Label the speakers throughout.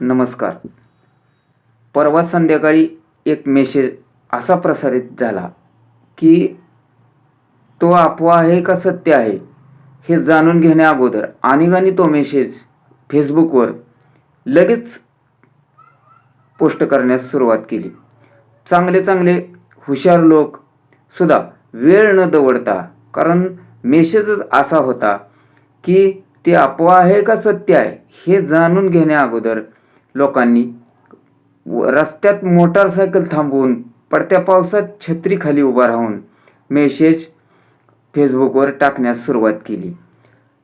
Speaker 1: नमस्कार. परवा संध्याकाळी एक मेसेज असा प्रसारित झाला की तो अफवा आहे का सत्य आहे हे जाणून घेण्या अगोदर अनेकांनी तो मेसेज फेसबुकवर लगेच पोस्ट करण्यास सुरुवात केली. चांगले चांगले हुशार लोक सुद्धा वेळ न दवडता कारण मेसेजच असा होता की ते अफवा आहे का सत्य आहे हे जाणून घेण्या अगोदर लोकांनी. व रस्त्यात मोटारसायकल थांबवून पडत्या पावसात छत्रीखाली उभा राहून मेसेज फेसबुकवर टाकण्यास सुरुवात केली.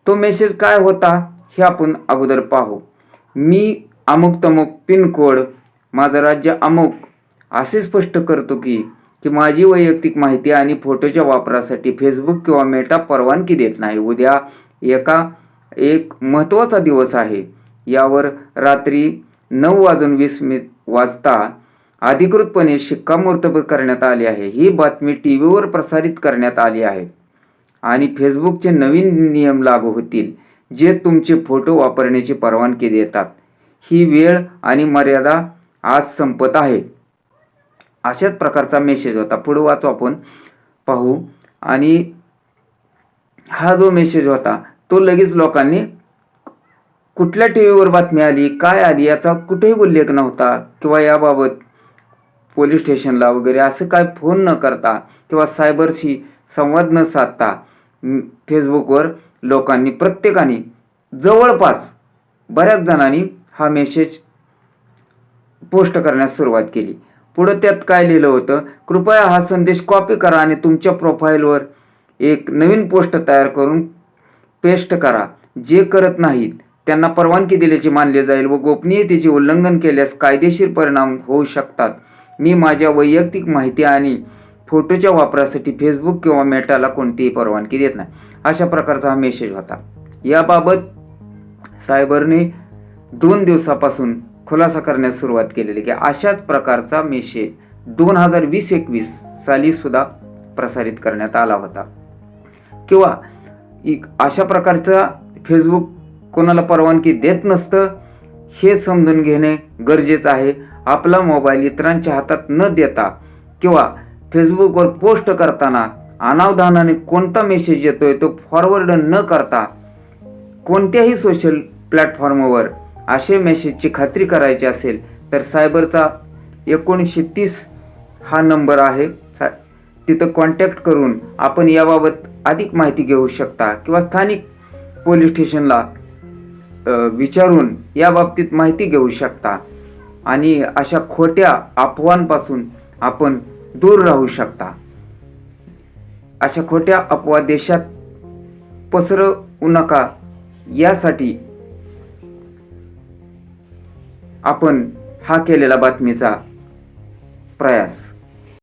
Speaker 1: तो मेसेज काय होता हे आपण अगोदर पाहू. मी अमुक तमुक पिनकोड माझं राज्य अमुक असे स्पष्ट करतो की की माझी वैयक्तिक माहिती आणि फोटोच्या वापरासाठी फेसबुक किंवा मेटा परवानगी देत नाही. उद्या एका एक महत्त्वाचा दिवस आहे. यावर रात्री नऊ वाजून वीस मि वाजता अधिकृतपणे शिक्कामोर्तब करण्यात आले आहे. ही बातमी टी व्हीवर प्रसारित करण्यात आली आहे. आणि फेसबुकचे नवीन नियम लागू होतील जे तुमचे फोटो वापरण्याची परवानगी देतात. ही वेळ आणि मर्यादा आज संपत आहे. अशाच प्रकारचा मेसेज होता. पुढे वाचू आपण पाहू. आणि हा जो मेसेज होता तो लगेच लोकांनी कुठल्या टी व्हीवर बातमी आली काय आली याचा कुठेही उल्लेख नव्हता किंवा याबाबत पोलीस स्टेशनला वगैरे असं काय फोन न करता किंवा सायबरशी संवाद न साधता फेसबुकवर लोकांनी प्रत्येकाने जवळपास बऱ्याच जणांनी हा मेसेज पोस्ट करण्यास सुरुवात केली. पुढं त्यात काय लिहिलं होतं? कृपया हा संदेश कॉपी करा आणि तुमच्या प्रोफाईलवर एक नवीन पोस्ट तयार करून पेस्ट करा. जे करत नाहीत त्यांना परवानगी दिल्याचे मानले जाईल व गोपनीयतेचे उल्लंघन केल्यास कायदेशीर परिणाम होऊ शकतात. मी माझ्या वैयक्तिक माहिती आणि फोटोच्या वापरासाठी फेसबुक किंवा मेटाला कोणतीही परवानगी देत नाही. अशा प्रकारचा हा मेसेज होता. याबाबत सायबरने दोन दिवसापासून खुलासा करण्यास सुरुवात केलेली की अशाच प्रकारचा मेसेज दोन हजार वीस एकवीस साली सुद्धा प्रसारित करण्यात आला होता. किंवा एक अशा प्रकारचा फेसबुक कोणाला परवानगी देत नसतं हे समजून घेणे गरजेचं आहे. आपला मोबाईल इतरांच्या हातात न देता किंवा फेसबुकवर पोस्ट करताना अनावधानाने कोणता मेसेज येतोय तो फॉरवर्ड न करता कोणत्याही सोशल प्लॅटफॉर्मवर असे मेसेजची खात्री करायची असेल तर सायबरचा एकोणीसशे तीस हा नंबर आहे. सा तिथं कॉन्टॅक्ट करून आपण याबाबत अधिक माहिती घेऊ शकता किंवा स्थानिक पोलीस स्टेशनला विचारून या बाबतीत माहिती घेऊ शकता. आणि अशा खोट्या अफवांपासून आपण दूर राहू शकता. अशा खोट्या अफवा देशात पसरवू नका. यासाठी आपण हा केलेला बातमीचा प्रयास